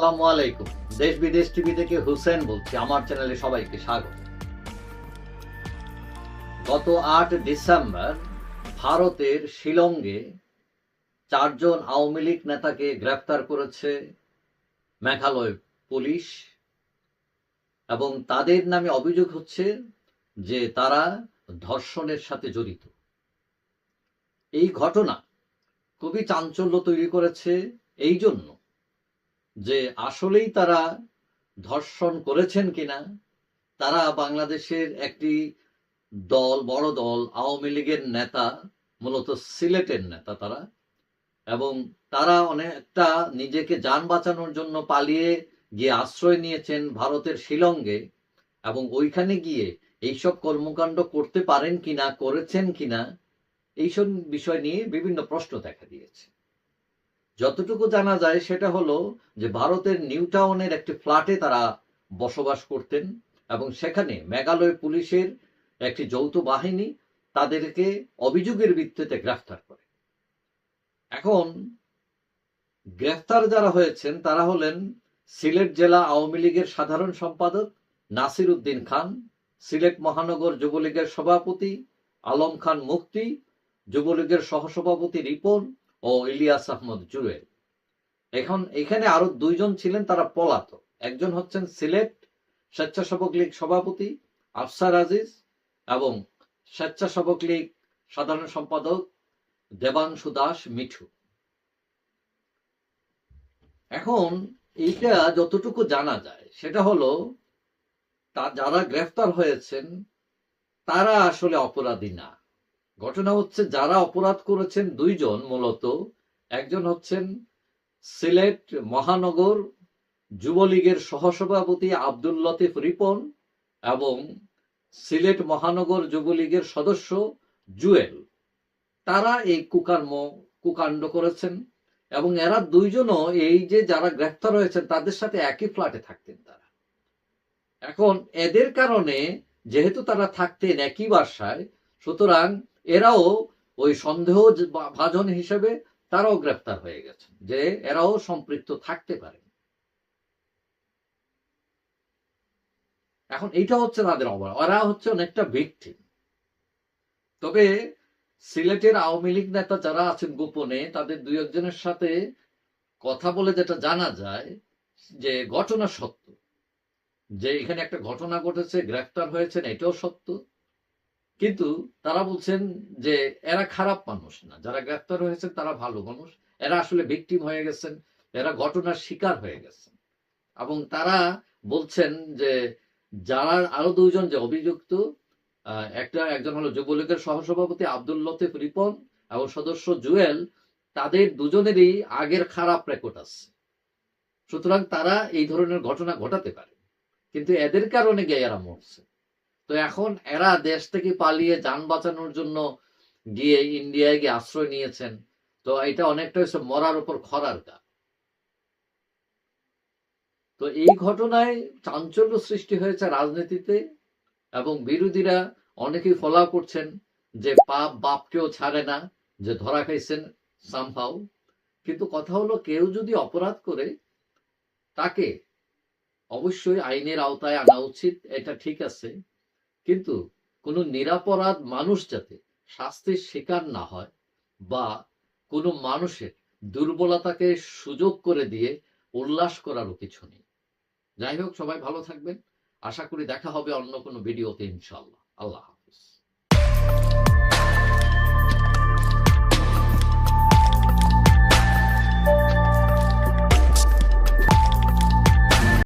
আসসালামু আলাইকুম। দেশ বিদেশ টিভি থেকে হুসেন বলছি, আমার চ্যানেলে সবাইকে স্বাগত। গত আট ডিসেম্বর ভারতের শিলংয়ে চারজন আওয়ামী লীগ নেতাকে গ্রেফতার করেছে মেঘালয় পুলিশ এবং তাদের নামে অভিযোগ হচ্ছে যে তারা ধর্ষণের সাথে জড়িত। এই ঘটনা খুবই চাঞ্চল্য তৈরি করেছে। এই জন্য যে আসলেই তারা ধর্ষণ করেছেন কিনা, তারা বাংলাদেশের একটি দল, বড় দল, আওয়ামী লীগের নেতা, মূলত সিলেটের নেতা তারা, এবং তারা অনেকটা নিজেকে যান বাঁচানোর জন্য পালিয়ে গিয়ে আশ্রয় নিয়েছেন ভারতের শিলংয়ে, এবং ওইখানে গিয়ে এইসব কর্মকাণ্ড করতে পারেন কিনা, করেছেন কিনা, এইসব বিষয় নিয়ে বিভিন্ন প্রশ্ন দেখা দিয়েছে। যতটুকু জানা যায় সেটা হলো যে ভারতের নিউ টাউনের একটি ফ্ল্যাটে তারা বসবাস করতেন এবং সেখানে মেঘালয় পুলিশের একটি যৌথ বাহিনী তাদেরকে অভিযোগের ভিত্তিতে গ্রেফতার করে। এখন গ্রেফতার যারা হয়েছেন তারা হলেন সিলেট জেলা আওয়ামী লীগের সাধারণ সম্পাদক নাসির উদ্দিন খান, সিলেট মহানগর যুবলীগের সভাপতি আলম খান মুক্তি যুবলীগের সহসভাপতি রিপন ও ইলিয়াস আহমদ জুয়েল এখন এখানে আরও দুইজন ছিলেন, তারা পলাতক। একজন হচ্ছেন সিলেট স্বেচ্ছাসেবক লীগ সভাপতি আফসার আজিজ এবং স্বেচ্ছাসেবক লীগ সাধারণ সম্পাদক দেবাংশু দাস মিঠু। এখন এইটা যতটুকু জানা যায়, সেটা হলো, তা যারা গ্রেফতার হয়েছেন, তারা আসলে অপরাধী না। ঘটনা হচ্ছে যারা অপরাধ করেছেন দুইজন মূলত। একজন হচ্ছেন সিলেট মহানগর যুবলীগের সহসভাপতি আব্দুল লতিফ রিপন এবং সিলেট মহানগর যুবলীগের সদস্য জুয়েল। তারা এই কুকর্ম, কুকাণ্ড করেছেন এবং এরা দুইজনও এই যে যারা গ্রেফতার হয়েছেন, তাদের সাথে একই ফ্ল্যাটে থাকতেন তারা। এখন এদের কারণে যেহেতু তারা থাকতেন একই বাসায়, সুতরাং এরাও ওই সন্দেহ ভাজন হিসেবে তারাও গ্রেফতার হয়ে গেছে, যে এরাও সম্পৃক্ত থাকতে পারে। এখন এইটা হচ্ছে তাদের অবহেলা ওরা হচ্ছে অনেকটা ভিকটিম তবে সিলেটের আওয়ামী লীগ নেতা যারা আছেন গোপনে, তাদের দুই একজনের সাথে কথা বলে যেটা জানা যায়, যে ঘটনা সত্য। যে এখানে একটা ঘটনা ঘটেছে গ্রেফতার হয়েছেন, এটাও সত্য। কিন্তু তারা বলছেন যে এরা খারাপ মানুষ না। যারা গ্রেফতার হয়েছেন তারা ভালো মানুষ। এরা আসলে ভিকটিম হয়ে গেছেন, এরা ঘটনার শিকার হয়ে গেছেন। এবং তারা বলছেন যে যারা আরও দুইজন যে অভিযুক্ত একটা একজন হলো যুবলীগের সহসভাপতি আব্দুল লতিফ রিপন এবং সদস্য জুয়েল, তাদের দুজনেরই আগের খারাপ রেকর্ড আছে। সুতরাং তারা এই ধরনের ঘটনা ঘটাতে পারে। কিন্তু এদের কারণে গিয়ে এরা মরছে। তো এখন এরা দেশ থেকে পালিয়ে যান বাঁচানোর জন্য গিয়ে ইন্ডিয়ায় গিয়ে আশ্রয় নিয়েছেন। তো এটা অনেকটা হচ্ছে মরার উপর খরার গা। তো এই ঘটনায় চাঞ্চল্য সৃষ্টি হয়েছে রাজনীতিতে এবং বিরোধীরা অনেকেই ফলো করছেন যে পাপ বাপকেও ছাড়ে না, যে ধরা খাইছেন সামহাও কিন্তু কথা হলো কেউ যদি অপরাধ করে, তাকে অবশ্যই আইনের আওতায় আনা উচিত, এটা ঠিক আছে। কিন্তু কোনো নিরাপরাধ মানুষ যাতে শাস্তির শিকার না হয় বা কোনো মানুষের দুর্বলতাকে সুযোগ করে দিয়ে উল্লাস করারও কিছু নেই। যাই হোক, সবাই ভালো থাকবেন। আশা করি দেখা হবে অন্য কোনো ভিডিওতে ইনশাল্লাহ আল্লাহ হাফিজ।